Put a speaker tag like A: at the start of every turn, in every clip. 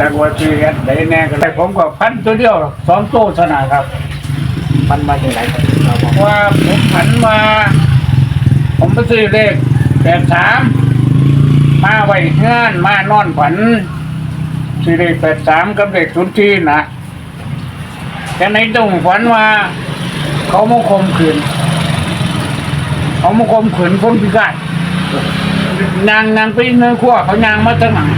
A: จากว่าที่เฮ็ดได้แน่ก็ได้ผมก็พันตัวเดียวสองตัวเท่านั้นครับ
B: มันมาจากไหนครับเราบอก
A: ว่าผมผันมาผมไปซื้อเลขแปดสามมาไว้งานมานอนฝันซื้อเลขแปดสามกับเลขศูนย์ที่นะแต่ในตรงฝันว่า เขามาข่มขืนเขามาข่มขืนคนพิการนางนางไปเนื้อขั้วเขานางมาตั้งหนัง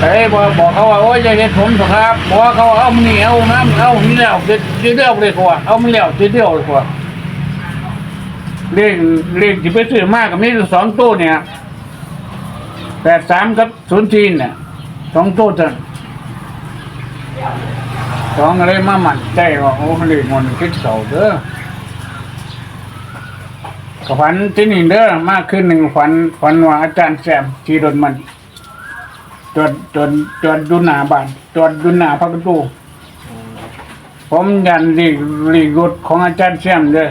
A: เอ้ยบอกบอกเขาว่าโอ้ยจะเห็นผมเถอะครับบอกว่าเขาเอามันนี่เอาน้ำเอานี่แล้วเดี๋ยวเดี๋ยวเลยกว่าเอามันแล้วเดี๋ยวเดียวเลยกว่าเลขเลขที่ไปซื้อมากกับนี่สองตู้เนี่ยแปดสามกับศูนย์ทีนเนี่ยสองตู้จันสองอะไรมาหมั่นใจว่าโอ้เลขมันคิดเสาเด้อก็ฝันที่หนึ่งเด้อมากขึ้นหนึ่งฝันฝันว่าอาจารย์แซมที่รถมัน จอดจอดจอดดูหน้าบ้านจอดดูหน้าพระประตูผมยันรีรีรถของอาจารย์แซมเลย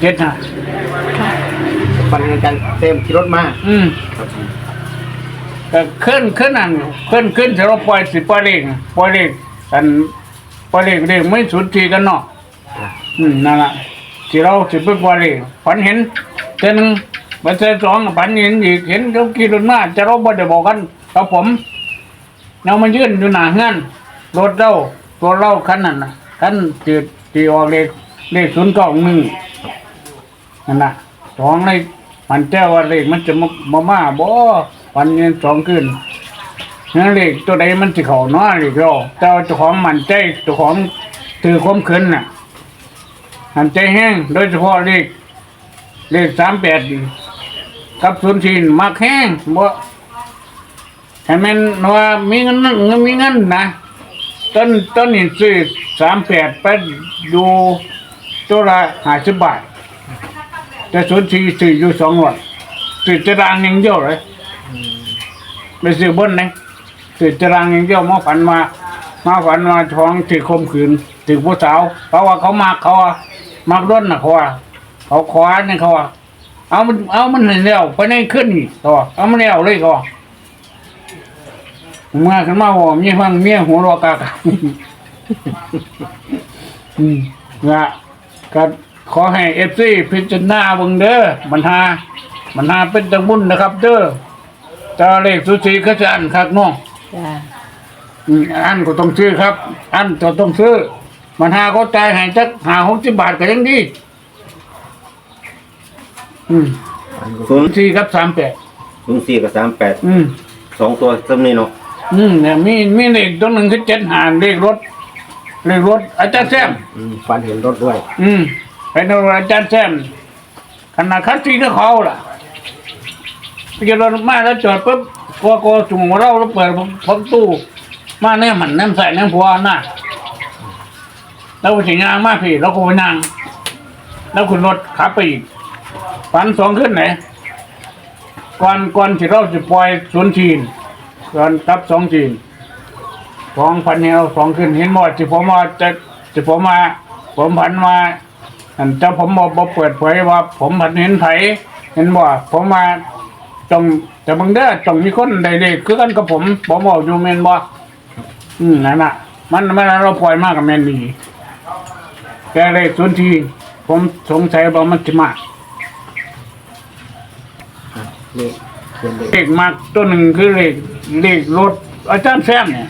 A: เจ็ดห้า
B: ฟันกันเต็มขี่รถมา
A: อืมก็ขึ้นขึ้นอันขึ้นขึ้นถ้าเราปล่อยสิปล่อยเล็กปล่อยเล็กอันปล่อยเล็กเล็กไม่สุดทีกันเนาะอืมนั่นแหละที่เราสิบเป็นวันเลยฝันเห็นเจาหนึง บันเจอสองฝันเห็นอีกเห็นเขาขี่รถมาจะเราบ่ได้บอกกันกับผมเรามายื่นอยู่หน้าเฮือนรถเราตัวเราคันนั้นนะคันตีตีออกเลขเลขศูนย์เก้าหนึ่งนั่นนะสองเลยมันเจ้าว่าเลขมันจะมามามาบ่วันนี้สองขึ้นนั่นเลขตัวใดมันสิเขาเนาะเลขเราเจ้าเจ้าของมันใจเจ้าของถือความขืนน่ะหันใจแห้งโดยเฉพาะเลขเลขสามแปด กับศูนย์สี่มักแห้งบ่ให้มันว่ามีเงินเงินมีเงินนะต้นต้นนี่ซื้อสามแปดไปดูตัวละห้าสิบบาท แต่ศูนย์สี่ซื้ออยู่สองร้อยซื้อจะรางย่งเดียวเลยไปซื้อบนนซื้อจะรางย่งเดียวมาฝันมามาฝันมาท้องถือคมขืนถือผู้สาว เพราะว่าเขามากเขาว่ามักด้นนะเขาว่าเขาขวาเนี่ยเขาว่า เอามันเอามันเร็วไปในขึ้นนี่เขาว่าเอามันเร็วเลยเขาว่าเมื่อขึ้นมาว่ามีฟังเมียหัวเรอกากอืมนะก็ขอให้เอฟซีพิจารณาเบิ่งเด้อมันหามันหาเป็นตังบุญนะครับ เด้อตาเลขสุสีเขาจะอันคักน้อง
C: จ้า
A: อืมอันก็ต้องซื้อครับ อันก็ต้องซื้อ มันหาเขาจ่ายให้จักหาหกสิบบาทก็ยังดี อืม
D: ศูนย์
A: สี่ครับสามแปด
D: ศูนย์สี่กับสามแปด
A: อืม
D: สองตัวจำนี้เนาะ
A: อืมเนี่ยมีมีเลขตัวหนึ่งคือเจ็ดหารเลขรถเลขรถ อาจารย์แซม
B: อืมฟันเห็นรถด้วย
A: อืมเป็นอาจารย์แซมขนาดคัสซีก็เขาล่ะไปเจอรถมาแล้วจอดปุ๊บกลัวกลัวจุ่มหัวเราแล้วเปิดประตูมาแน่มันแน่ใส่แน่ผัวหน้าแล้วถึงยางมาพี่แล้วก็ไปนั่งแล้วคุณรถขับไปอีก ฝันสองขึ้นไหนก่อนก่อนที่เราจะปล่อยศูนย์ทีนก่อนทับสองทีนสองพันเนี่ยเราสองขึ้นเห็นหมดที่ผมว่าจะที่ผมมา ผมผันมาอันเจ้าผมบอกบอกเปิดเผยว่า ผมผันเห็นไผเห็นบ่ผมมาจงแต่บางเด้อจงมีคนใดเด็กคือกันกับผมผมบอกอยู่เมนบ่อืมนั่นน่ะ มันมันเราปล่อยมากกับแมนดีแกเลยส่วนที่ผมสงสัยว่ามันจะมาก
B: เลขเขียนเลข
A: เลขมากตัวหนึ่งคือเลขเลขรถอาจารย์แซมเนี่ย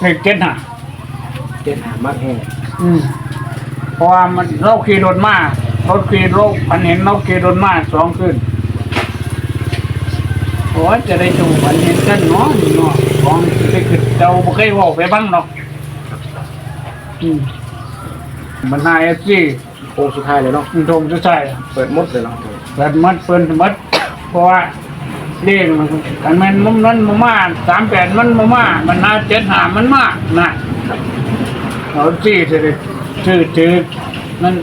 A: เลขเจ็ดห้า
B: เจ็ดหามากแห้ง
A: อืมเพราะว่ามันเราขี่รถมารถขี่รถพันเห็นเราขี่รถมาสองขึ้นโอ้ยจะได้จูพันเห็นกันเนาะเนาะของไปขึ้นเจ้าบ่เคยเว่าไปบ้างเนาะอืมมันนายซี
B: โค้งสุดท้ายเลยเนาะ
A: มันโทมจะใช่
B: เปิดหมดเลยเนาะ
A: เปิดมัดเปิดมัด เพราะว่าเรียกมันกันแมันมันมันมามาสามแปดมันมามามันนาเจ็ดหามันมานะเอาจี้เสด็จชื่อถือนั่น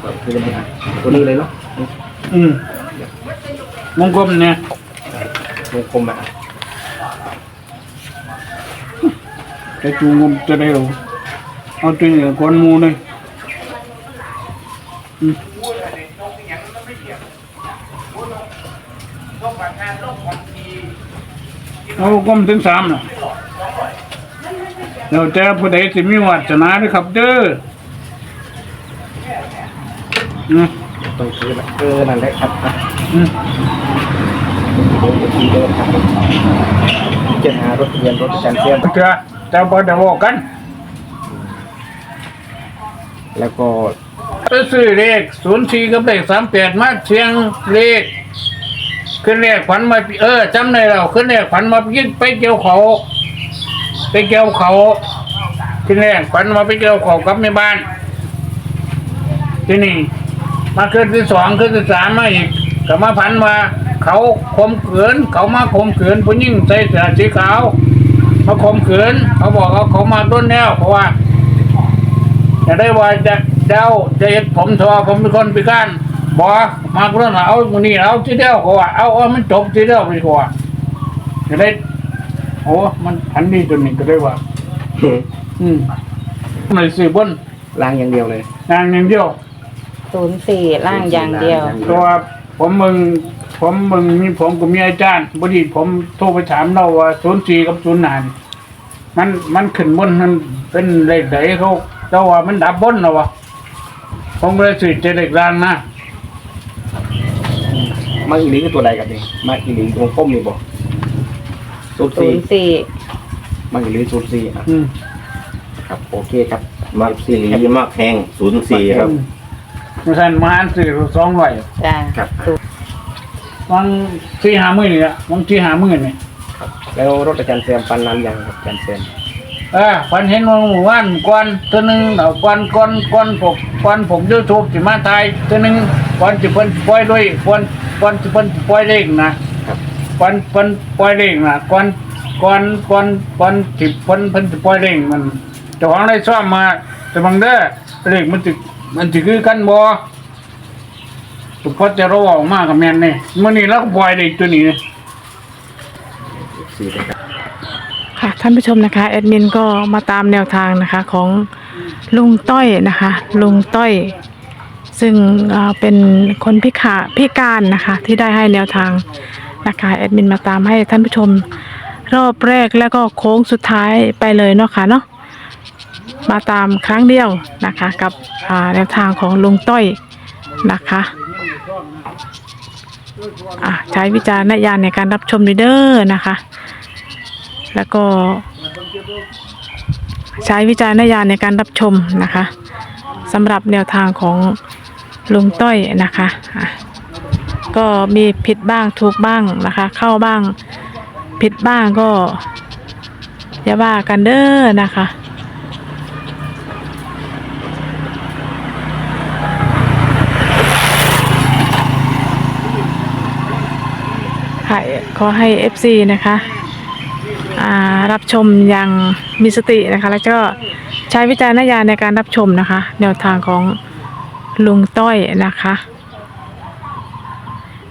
B: เปิดคือเลยฮะตัวนี้เลยเนาะ
A: อืมมงคลเนี่ยว
B: งกลมแบบ
A: จะจูงมจะได้หรอเอาตัวเหนือก้อนหมูเลยอืม เอาก้มถึงสามน่ะเดี๋ยวแต่ผู้ใดสิมีวัฒนาเด้อครับเด้ออืม
B: ตรงคือเออนั่นแหละครับ
A: อืม
B: โอ้โหทีเดินครับเจะหารถทะเบียนรถอาจารย์เซียม
A: เถื่อแต่บ่ได้บอกกัน
B: แล้วก็
A: ไปซื้อเลขศูนย์สี่กับเลขสามแปดมาเชียงเลขขึ้นเลขขวัญมาเออจำได้แล้วขึ้นเลขขวัญมายิงไปเกี่ยวเขาไปเกี่ยวเขาขึ้นเลขขวัญมาไปเกี่ยวเขากับแม่บ้าน ที่นี่มาขึ้นที่สองขึ้นที่สามมาอีกก็มาพันว่าเขาข่มขืนเขามาข่มขืนผู้หญิงใส่เสื้อสีขาวมาข่มขืนเขาบอกเขาเขามาต้นแนวเพราะว่าจะได้ว่าจะ เจ้าจะเห็นผมทอผมเป็นคนพิการบอกมาเรื่องเอาคนนี้เอาทีเดียวเขาว่าเอาเอามันจบทีเดียวดีกว่าจะได้โอ้มันอันนี้ตัวนี้ก็ได้ว่า อืมหน่อยสิบน
B: ล้างอย่างเดียวเลย
A: นางอย่างเดียว
C: ศูนย์สี่ล่างอย่างเดียว
A: เพราะว่าผมมึง ผมมึงมีผมกับมีอาจารย์บดีผมโทรไปถามเราว่าศูนย์สี่กับศูนย์นานมันมันขึ้นบนมันเป็นเลขไหนเขาเจ้าว่ามันดับบนเหรอวะ ผมก็เลยสื่อเจเลขล่างนะ
B: มาอีหลีคือตัวใดกันนี่มาอีหลีวงกลมนี่บอกศูนย์
C: ศู
B: สี่
C: นย์สี่
B: มาอีหลีศูนย์สี่อะ
A: อืม
B: ครับโอเคครับ
D: มักสีหลีมักแห้งศูนย์สี่ครับ
A: มาสั่นมาอ่านสื่อสองร้อย
C: จ้า
B: ครับ
C: ศูนย์
A: บางสี่หามื่นนี่ละบางที่หามื่นนี่
B: ครับ แล้วรถอาจารย์เซียมปันน้ำยังครับอาจารย์เซียม
A: เออฝันเห็นว่าหมู่บ้านก่อนตัวหนึ่งเอาก่อนก่อนก่อนผม ก่อนผมยูทูบสิมาไทยตัวหนึ่งก่อนจะเพิ่นปล่อยด้วยก่อนก่อนจะเพิ่นปล่อยเลขนะครับ ก่อนเพิ่นปล่อยเลขนะก่อนก่อนก่อนก่อนสิเพิ่นเพิ่นจะปล่อยเลขมันเจ้าของได้ซ่อมมาแต่บางเด้อเลขมันสิมันสิคือกันบ่สุพจน์จะเราออกมากับแม่นนี่มื้อนี้เราก็ปล่อยเลขตัวนี้
B: สี่นะครับ
E: ค่ะท่านผู้ชมนะคะแอดมินก็มาตามแนวทางนะคะของ ลุงต้อยนะคะ ลุงต้อย ซึ่งเป็นคนพิขาพิการนะคะ ที่ได้ให้แนวทางนะคะแอดมินมาตามให้ท่านผู้ชมรอบแรกแล้วก็โค้งสุดท้ายไปเลยเนาะค่ะเนาะมาตามครั้งเดียวนะคะ กับแนวทางของลุงต้อยนะคะใช้วิจารณญาณในการรับชมด้วยเด้อนะคะ แล้วก็ ช้วิจารณญาณในการรับชมนะคะสำหรับแนวทางของลุงต้อยนะคะก็มีผิดบ้างถูกบ้างนะคะ เข้าบ้างผิดบ้างก็อย่าว่ากันเด้อนะคะขอให้ FC นะคะ รับชมอย่างมีสตินะคะ แล้วก็ใช้วิจารณญาณในการรับชมนะคะ แนวทางของลุงต้อยนะคะ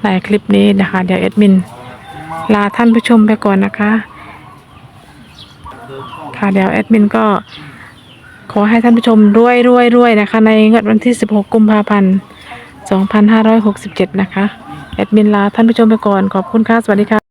E: ในคลิปนี้นะคะ เดี๋ยวเอดมิน ลาท่านผู้ชมไปก่อนนะคะ ค่ะเดี๋ยวแอดมินก็ขอให้ท่านผู้ชมรวยรวยรวยนะคะ ในงวดวันที่ 16 กุมภาพันธ์ 2567 นะคะ แอดมินลาท่านผู้ชมไปก่อน ขอบคุณค่ะ สวัสดีค่ะ